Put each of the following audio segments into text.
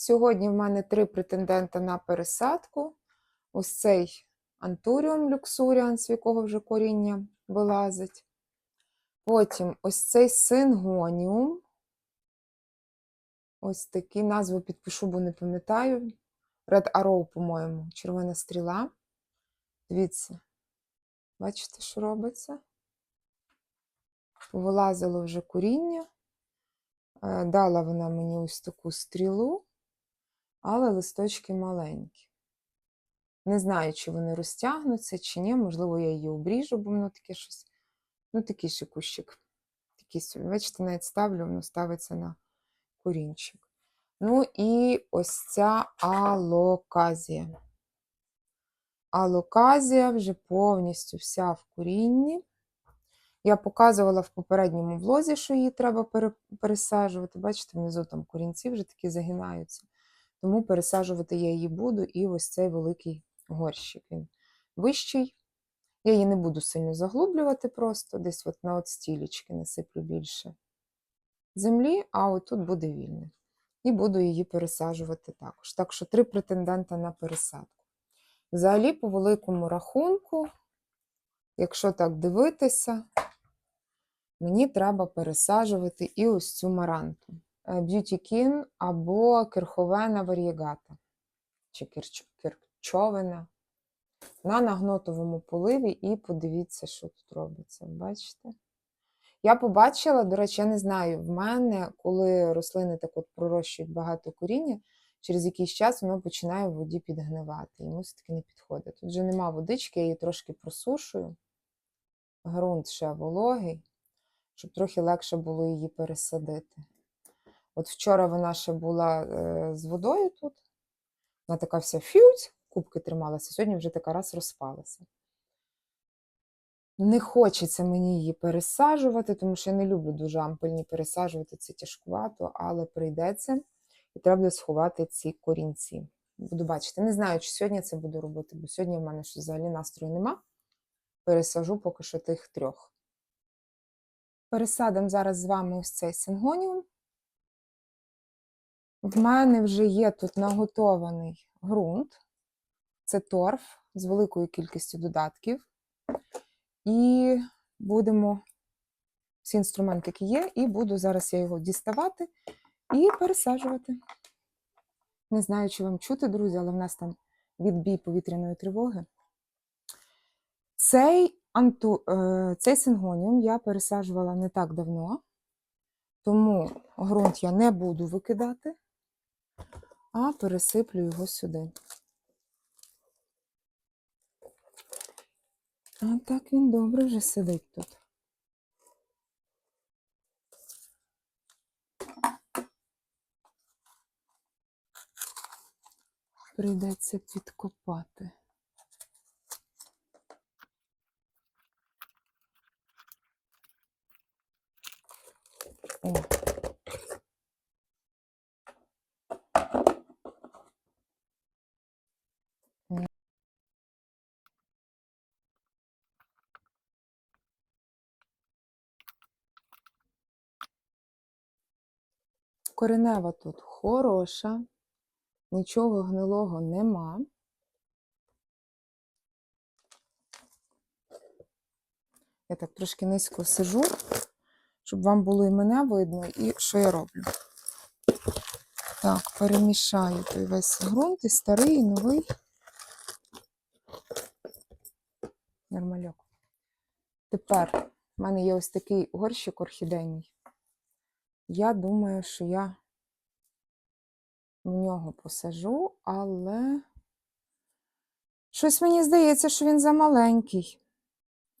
Сьогодні в мене три претендента на пересадку. Ось цей антуріум люксуріан, з якого вже коріння вилазить. Потім ось цей сингоніум. Ось такі назву підпишу, бо не пам'ятаю. Red Arrow, по-моєму, червона стріла. Дивіться, бачите, що робиться? Вилазило вже коріння. Е, Дала вона мені ось таку стрілу, але листочки маленькі. Не знаю, чи вони розтягнуться, чи ні. Можливо, я її обріжу, бо воно таке щось. Ну, такий ще кущик. Такий собі. Бачите, навіть ставлю, воно ставиться на корінчик. Ну і ось ця алоказія. Алоказія вже повністю вся в корінні. Я показувала в попередньому влозі, що її треба пересаджувати. Бачите, внизу там корінці вже такі загинаються. Тому пересаджувати я її буду. І ось цей великий горщик. Він вищий. Я її не буду сильно заглублювати просто, десь от на от стілечки насиплю більше землі, а от тут буде вільне. І буду її пересаджувати також. Так що три претендента на пересадку. Взагалі, по великому рахунку, якщо так дивитися, мені треба пересаджувати і ось цю маранту. Е, Beauty King або керховена варієгата, чи кірч- кірчовина. На нагнотовому поливі, і подивіться, що тут робиться. Бачите? Я побачила, до речі, я не знаю, в мене, коли рослини так от пророщують багато коріння, через якийсь час воно починає в воді підгнивати. Йому все-таки не підходить. Тут вже нема водички, я її трошки просушую. Грунт ще вологий, щоб трохи легше було її пересадити. От вчора вона ще була е, з водою тут. Вона така вся фють, кубки трималася, сьогодні вже така раз розпалася. Не хочеться мені її пересаджувати, тому що я не люблю дуже ампельні пересаджувати, це тяжкувато, але прийдеться. І треба буде сховати ці корінці. Буду бачити. Не знаю, чи сьогодні це буду робити, бо сьогодні в мене щось взагалі настрою нема. Пересажу поки що тих трьох. Пересадимо зараз з вами ось цей сингоніум. В мене вже є тут наготований ґрунт. Це торф з великою кількістю додатків. І будемо всі інструменти, які є, і буду зараз я його діставати і пересаджувати. Не знаю, чи вам чути, друзі, але в нас там відбій повітряної тривоги. Цей, анту, е, цей сингоніум я пересаджувала не так давно, тому ґрунт я не буду викидати, а пересиплю його сюди. А так він добре вже сидить тут. Прийдеться підкопати. О. Коренева тут хороша, нічого гнилого нема. Я так трошки низько сижу, щоб вам було і мене видно, і що я роблю. Так, перемішаю той весь ґрунт, і старий, і новий. Нормальок. Тепер в мене є ось такий горщик орхідейний. Я думаю, що я в нього посажу, але щось мені здається, що він замаленький.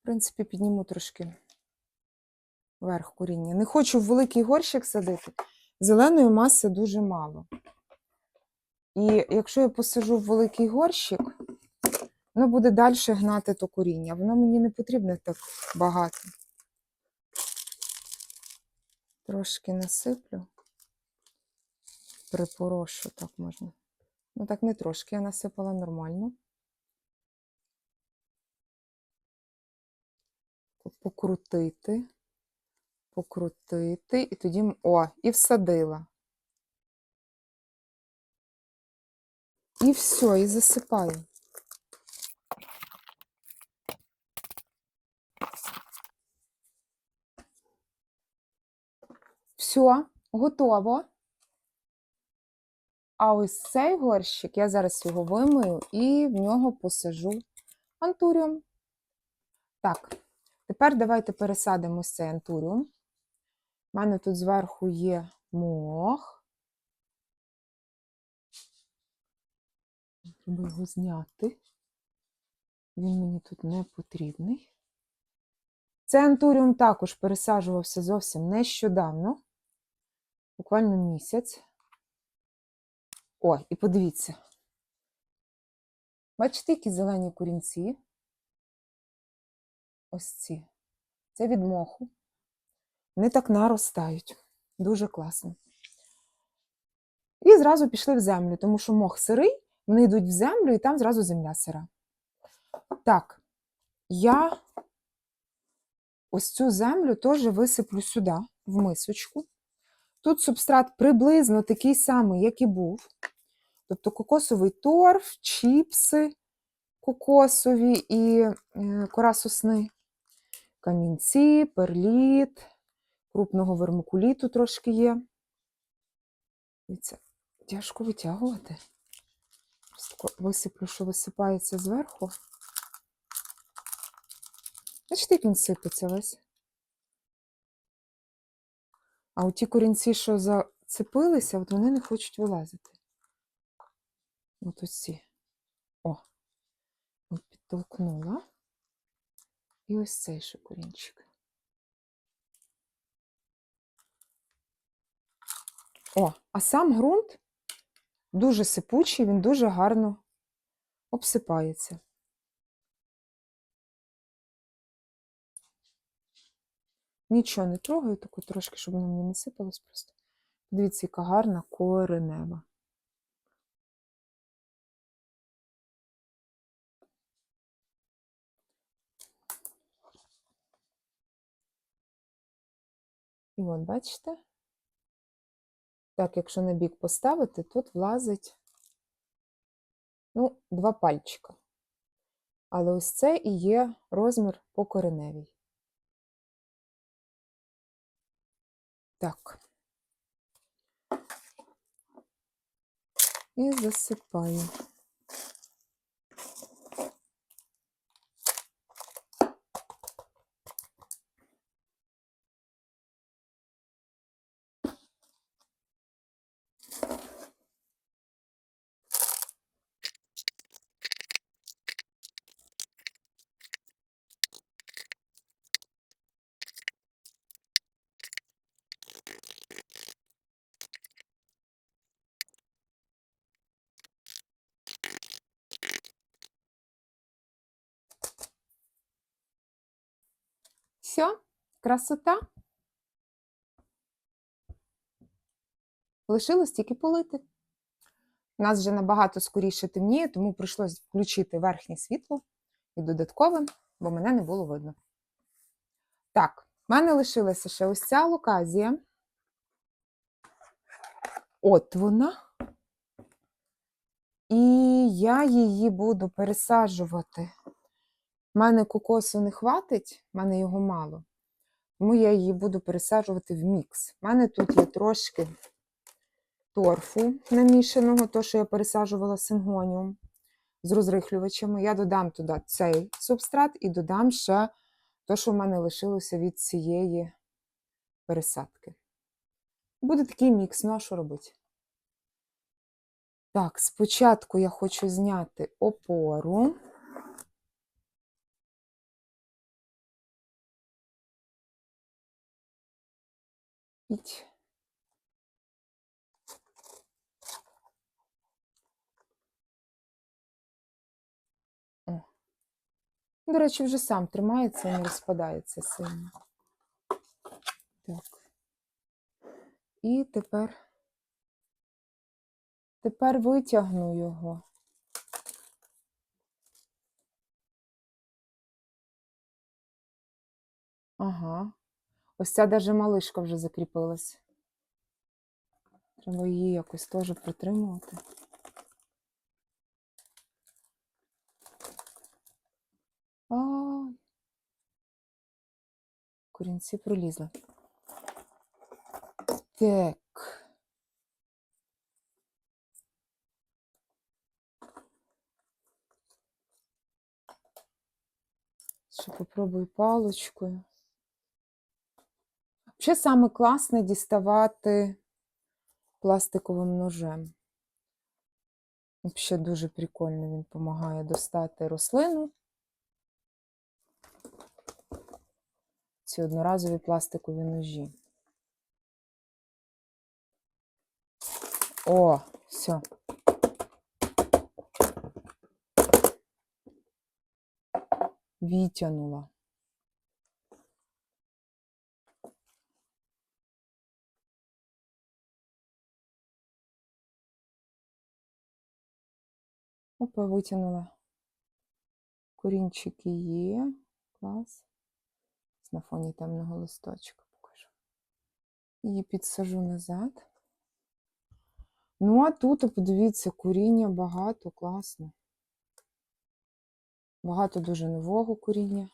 В принципі, підніму трошки верх коріння. Не хочу в великий горщик садити. Зеленої маси дуже мало. І якщо я посажу в великий горщик, воно буде далі гнати то коріння. Воно мені не потрібно так багато. Трошки насиплю. Припорошу, так можна. Ну, так не трошки, я насипала нормально. Покрутити, покрутити, і тоді, о, і всадила. І все, і засипаю. Все, готово. А ось цей горщик, я зараз його вимию і в нього посажу антуріум. Так, тепер давайте пересадимо цей антуріум. У мене тут зверху є мох. Треба його зняти. Він мені тут не потрібний. Цей антуріум також пересаджувався зовсім нещодавно, буквально місяць. О, і подивіться. Бачите, які зелені корінці? Ось ці. Це від моху. Вони так наростають. Дуже класно. І зразу пішли в землю, тому що мох сирий, вони йдуть в землю, і там зразу земля сира. Так, я ось цю землю теж висиплю сюди, в мисочку. Тут субстрат приблизно такий самий, як і був. Тобто кокосовий торф, чіпси кокосові і е, кора сосни, камінці, перліт, крупного вермикуліту трошки є. Дивіться, тяжко витягувати. Висиплю, що висипається зверху. Бачите, як він сипеться весь. А оті корінці, що зацепилися, от вони не хочуть вилазити. От ось ці. О, от підтолкнула. І ось цей ще корінчик. О, а сам ґрунт дуже сипучий, він дуже гарно обсипається. Нічого не трогаю, таку трошки, щоб воно мені не сипалось просто. Дивіться, яка гарна коренева. І от, бачите? Так, якщо на бік поставити, тут влазить ну, два пальчика. Але ось це і є розмір по кореневій. Так. І засипаю. Все, красота. Лишилось тільки полити. У нас вже набагато скоріше темніє, тому прийшлось включити верхнє світло і додаткове, бо мене не було видно. Так, в мене лишилася ще ось ця локазія. От вона. І я її буду пересаджувати. У мене кокосу не хватить, в мене його мало. Тому я її буду пересаджувати в мікс. У мене тут є трошки торфу намішаного, то, що я пересаджувала сингоніум з розрихлювачами. Я додам туди цей субстрат і додам ще те, що в мене лишилося від цієї пересадки. Буде такий мікс, ну а що робити? Так, спочатку я хочу зняти опору. Іть. О. До речі, вже сам тримається і не розпадається сильно. Так. І тепер, тепер витягну його. Ага. Ось ця даже малишка вже закріпилась. Треба її якось теж притримувати. А, корінці пролізли. Так. Ще попробую палочкою. Ще саме класне діставати пластиковим ножем. Взагалі дуже прикольно він допомагає достати рослину. Ці одноразові пластикові ножі. О, все. Витягнула. Опа, витягнула. Корінчики є. Клас. На фоні темного листочка покажу. Її підсажу назад. Ну, а тут, подивіться, коріння багато, класно. Багато дуже нового коріння.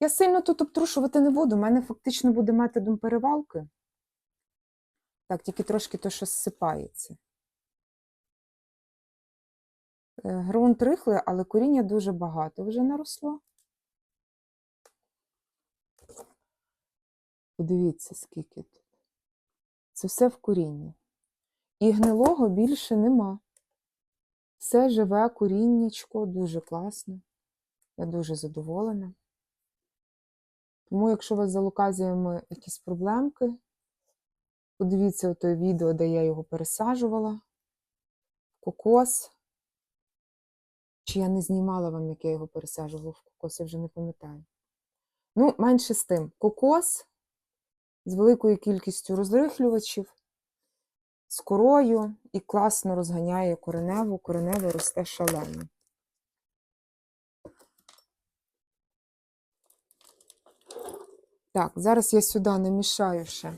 Я сильно тут обтрушувати не буду. У мене фактично буде методом перевалки. Так, тільки трошки то, що зсипається. Е, Ґрунт рихлий, але коріння дуже багато вже наросло. Подивіться, скільки тут. Це все в корінні. І гнилого більше нема. Все живе коріннячко, дуже класно. Я дуже задоволена. Тому, якщо у вас за луказіями якісь проблемки, подивіться той відео, де я його пересаджувала. Кокос. Чи я не знімала вам, як я його пересаджувала в кокос, я вже не пам'ятаю. Ну, менше з тим. Кокос з великою кількістю розрихлювачів, з корою і класно розганяє кореневу. Коренева росте шалено. Так, зараз я сюди намішаю ще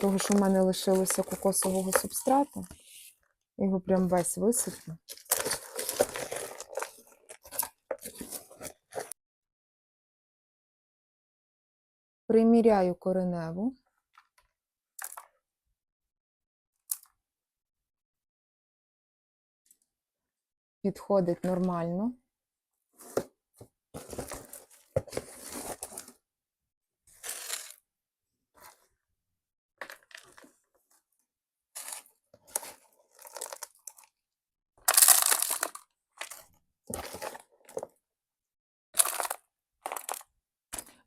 того, що в мене лишилося кокосового субстрату. Його прям весь висиплю. Приміряю кореневу. Підходить нормально.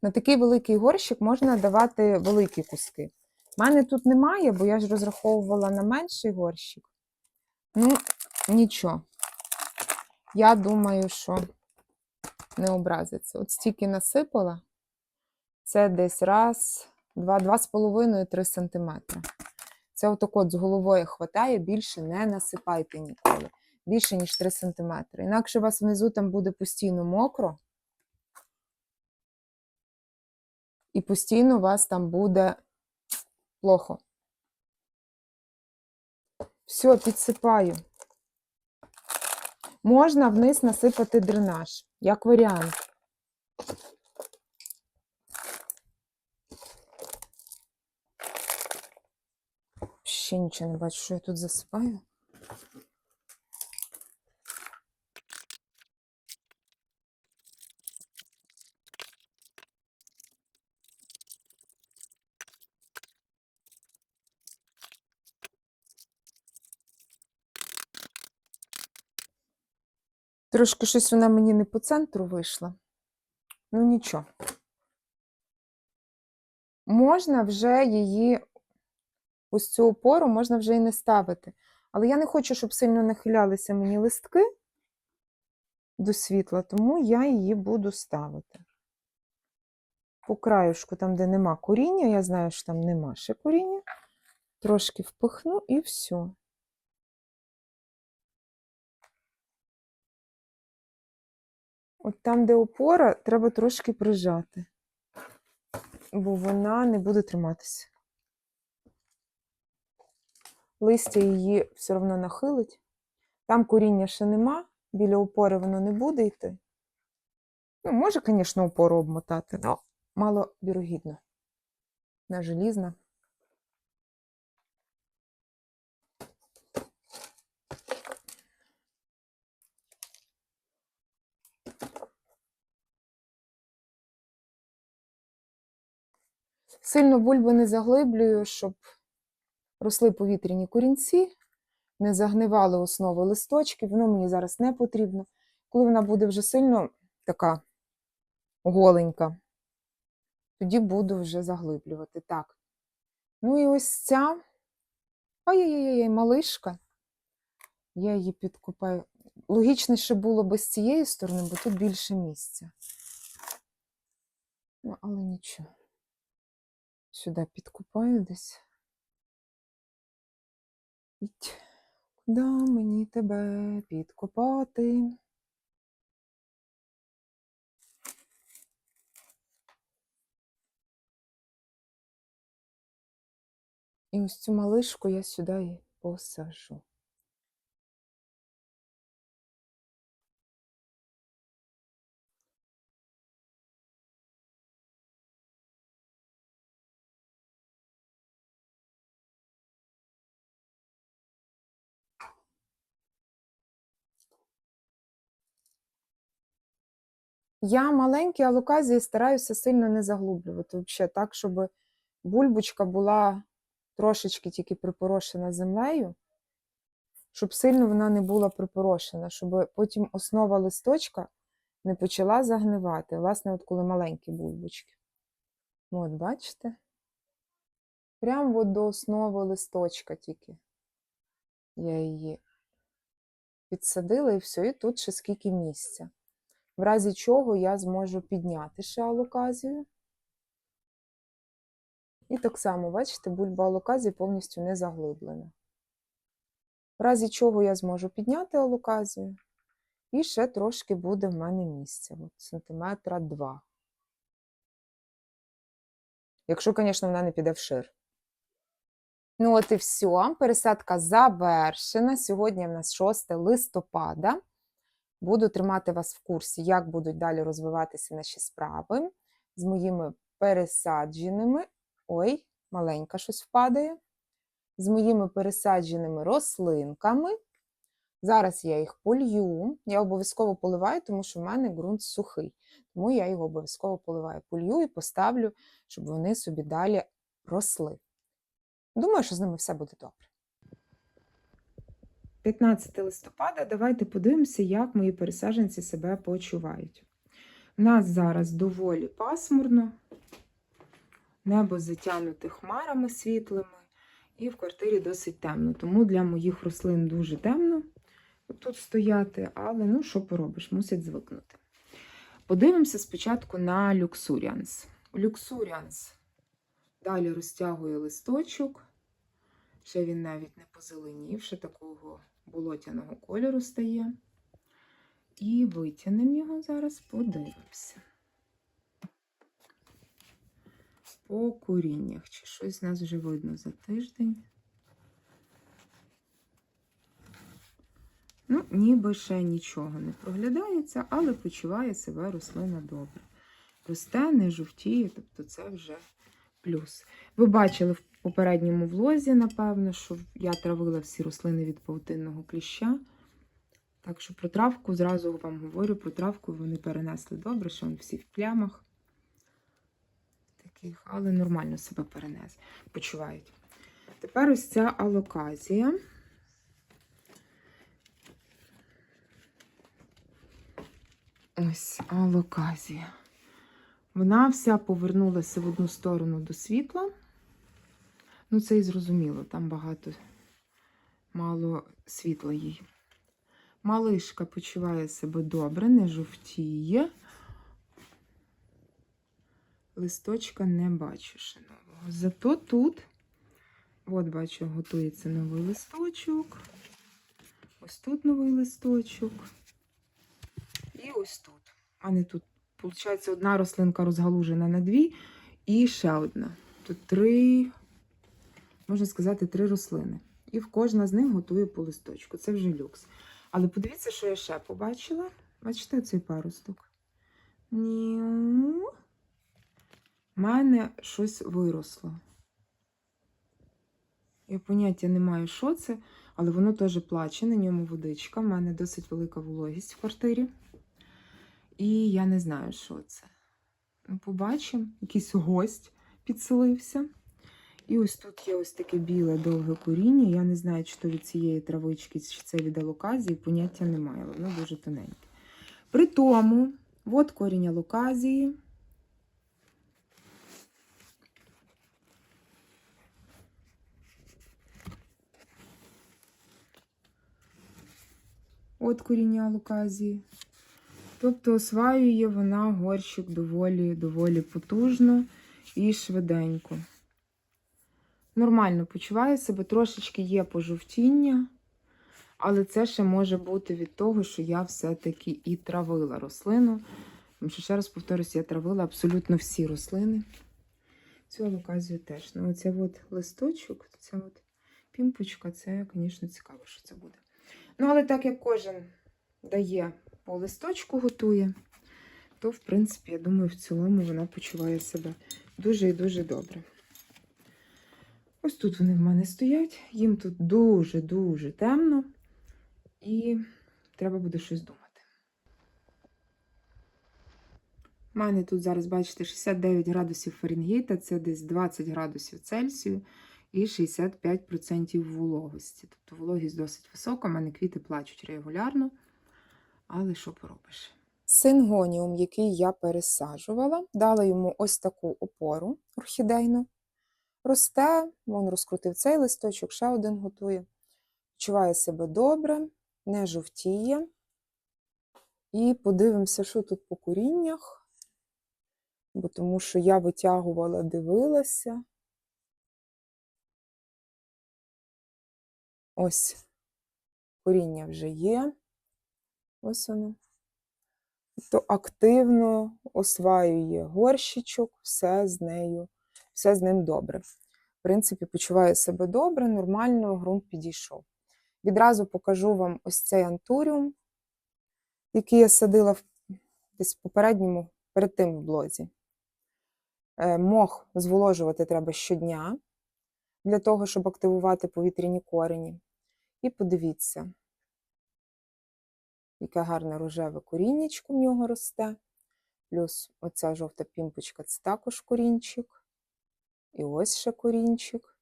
На такий великий горщик можна давати великі куски. У мене тут немає, бо я ж розраховувала на менший горщик. Ну, нічого. Я думаю, що не образиться. От стільки насипала. Це десь раз, два, два з половиною, три сантиметри. Це отак от з головою хватає, більше не насипайте ніколи. Більше, ніж 3 сантиметри. Інакше у вас внизу там буде постійно мокро. І постійно у вас там буде плохо. Все, підсипаю. Можна вниз насипати дренаж, як варіант. Ще нічого не бачу, що я тут засипаю. Трошки щось вона мені не по центру вийшла. Ну нічого. Можна вже її, ось цю опору можна вже і не ставити. Але я не хочу, щоб сильно нахилялися мені листки до світла, тому я її буду ставити. по краюшку, там, де нема коріння, я знаю, що там нема ще коріння. Трошки впихну і все. От там, де опора, треба трошки прижати, бо вона не буде триматися. Листя її все одно нахилить. Там коріння ще нема, біля опори воно не буде йти. Ну, може, звісно, опору обмотати, але мало вірогідно. Вона желізна. Сильно бульби не заглиблюю, щоб росли повітряні корінці, не загнивали основи листочки. Воно мені зараз не потрібно. Коли вона буде вже сильно така голенька, тоді буду вже заглиблювати. Так. Ну і ось ця. Ай-яй-яй, малишка. Я її підкупаю. Логічніше було би з цієї сторони, бо тут більше місця. Ну, але нічого. Сюди підкупаю десь. Ідь, Куди мені тебе підкопати? І ось цю малишку я сюди і посажу. Я маленькі алоказії стараюся сильно не заглублювати, взагалі, так, щоб бульбочка була трошечки тільки припорошена землею, щоб сильно вона не була припорошена, щоб потім основа листочка не почала загнивати. Власне, от коли маленькі бульбочки. От, бачите? Прямо до основи листочка тільки. Я її підсадила і все, і тут ще скільки місця. В разі чого я зможу підняти ще алоказію. І так само, бачите, бульба алоказії повністю не заглиблена. В разі чого я зможу підняти алоказію, і ще трошки буде в мене місця, от сантиметра два. Якщо, звісно, вона не піде вшир. Ну, от і все. Пересадка завершена. Сьогодні в нас 6 листопада. Буду тримати вас в курсі, як будуть далі розвиватися наші справи з моїми пересадженими. Ой, маленька щось впадає. З моїми пересадженими рослинками. Зараз я їх полью. Я обов'язково поливаю, тому що в мене ґрунт сухий. Тому я його обов'язково поливаю. Полью і поставлю, щоб вони собі далі росли. Думаю, що з ними все буде добре. 15 листопада, давайте подивимося, як мої пересадженці себе почувають. У нас зараз доволі пасмурно, небо затягнуте хмарами світлими, і в квартирі досить темно. Тому для моїх рослин дуже темно тут стояти, але ну що поробиш, мусять звикнути. Подивимося спочатку на люксуріанс. Люксуріанс далі розтягує листочок. Ще він навіть не позеленів, ще такого болотяного кольору стає. І витягнемо його зараз, подивимося. По коріннях. Чи щось з нас вже видно за тиждень? Ну, ніби ще нічого не проглядається, але почуває себе рослина добре. Росте, не жовтіє, тобто це вже плюс. Ви бачили попередньому влозі, напевно, що я травила всі рослини від паутинного кліща. Так що про травку зразу вам говорю, про травку вони перенесли добре, що вони всі в плямах. Таких, але нормально себе перенес, почувають. Тепер ось ця алоказія. Ось алоказія. Вона вся повернулася в одну сторону до світла. Ну, це і зрозуміло, там багато, мало світла їй. Малишка почуває себе добре, не жовтіє. листочка не бачу ще нового. Зато тут, от бачу, готується новий листочок. Ось тут новий листочок. І ось тут. А не тут. Получається, одна рослинка розгалужена на дві, і ще одна. Тут три, можна сказати, три рослини. І в кожна з них готує по листочку. Це вже люкс. Але подивіться, що я ще побачила. Бачите цей паросток? Ні. У мене щось виросло. Я поняття не маю, що це, але воно теж плаче, на ньому водичка. У мене досить велика вологість в квартирі. І я не знаю, що це. Ну, побачимо, якийсь гость підселився. І ось тут є ось таке біле довге коріння. Я не знаю, чи то від цієї травички, чи це від алоказії, поняття немає, воно дуже тоненьке. При тому, от корінь алоказії. От коріння алоказії. Тобто осваює вона горщик доволі, доволі потужно і швиденько. Нормально почуваю себе, трошечки є пожовтіння, але це ще може бути від того, що я все-таки і травила рослину. Тому що, ще раз повторюсь, я травила абсолютно всі рослини. Цю алоказію теж. Ну, оце от листочок, ця от пімпочка, це, звісно, цікаво, що це буде. Ну, але так як кожен дає по листочку готує, то, в принципі, я думаю, в цілому вона почуває себе дуже і дуже добре. Ось тут вони в мене стоять, їм тут дуже-дуже темно, і треба буде щось думати. У мене тут зараз, бачите, 69 градусів Фаренгейта, це десь 20 градусів Цельсію і 65% вологості. Тобто вологість досить висока, у мене квіти плачуть регулярно. Але що поробиш? Сингоніум, який я пересаджувала, дала йому ось таку опору орхідейну. Росте, він розкрутив цей листочок, ще один готує. Відчуває себе добре, не жовтіє. І подивимося, що тут по коріннях. Бо тому що я витягувала, дивилася. Ось коріння вже є. Ось воно. То активно осваює горщичок, все з нею, все з ним добре. В принципі, почуваю себе добре, нормально, ґрунт підійшов. Відразу покажу вам ось цей антуріум, який я садила десь в попередньому, перед тим в блозі. Е, Мох зволожувати треба щодня для того, щоб активувати повітряні корені. І подивіться, яке гарне рожеве коріннячко в нього росте. Плюс оця жовта пімпочка це також корінчик. І ось ще корінчик.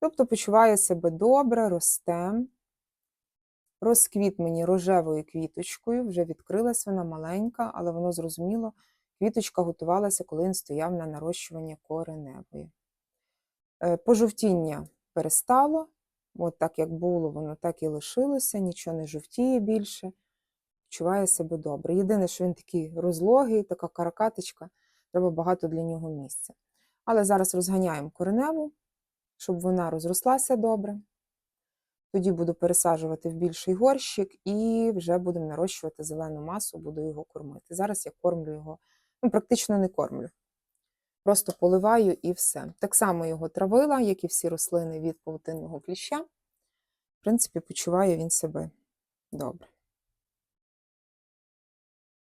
Тобто почуває себе добре, росте. Розквіт мені рожевою квіточкою, вже відкрилась вона маленька, але воно зрозуміло, квіточка готувалася, коли він стояв на нарощування кореневої. Е, Пожовтіння перестало, от так як було, воно так і лишилося, нічого не жовтіє більше відчуває себе добре. Єдине, що він такий розлогий, така каракаточка, треба багато для нього місця. Але зараз розганяємо кореневу, щоб вона розрослася добре. Тоді буду пересаджувати в більший горщик і вже будемо нарощувати зелену масу, буду його кормити. Зараз я кормлю його, ну, практично не кормлю. Просто поливаю і все. Так само його травила, як і всі рослини від павутинного кліща. В принципі, почуває він себе добре.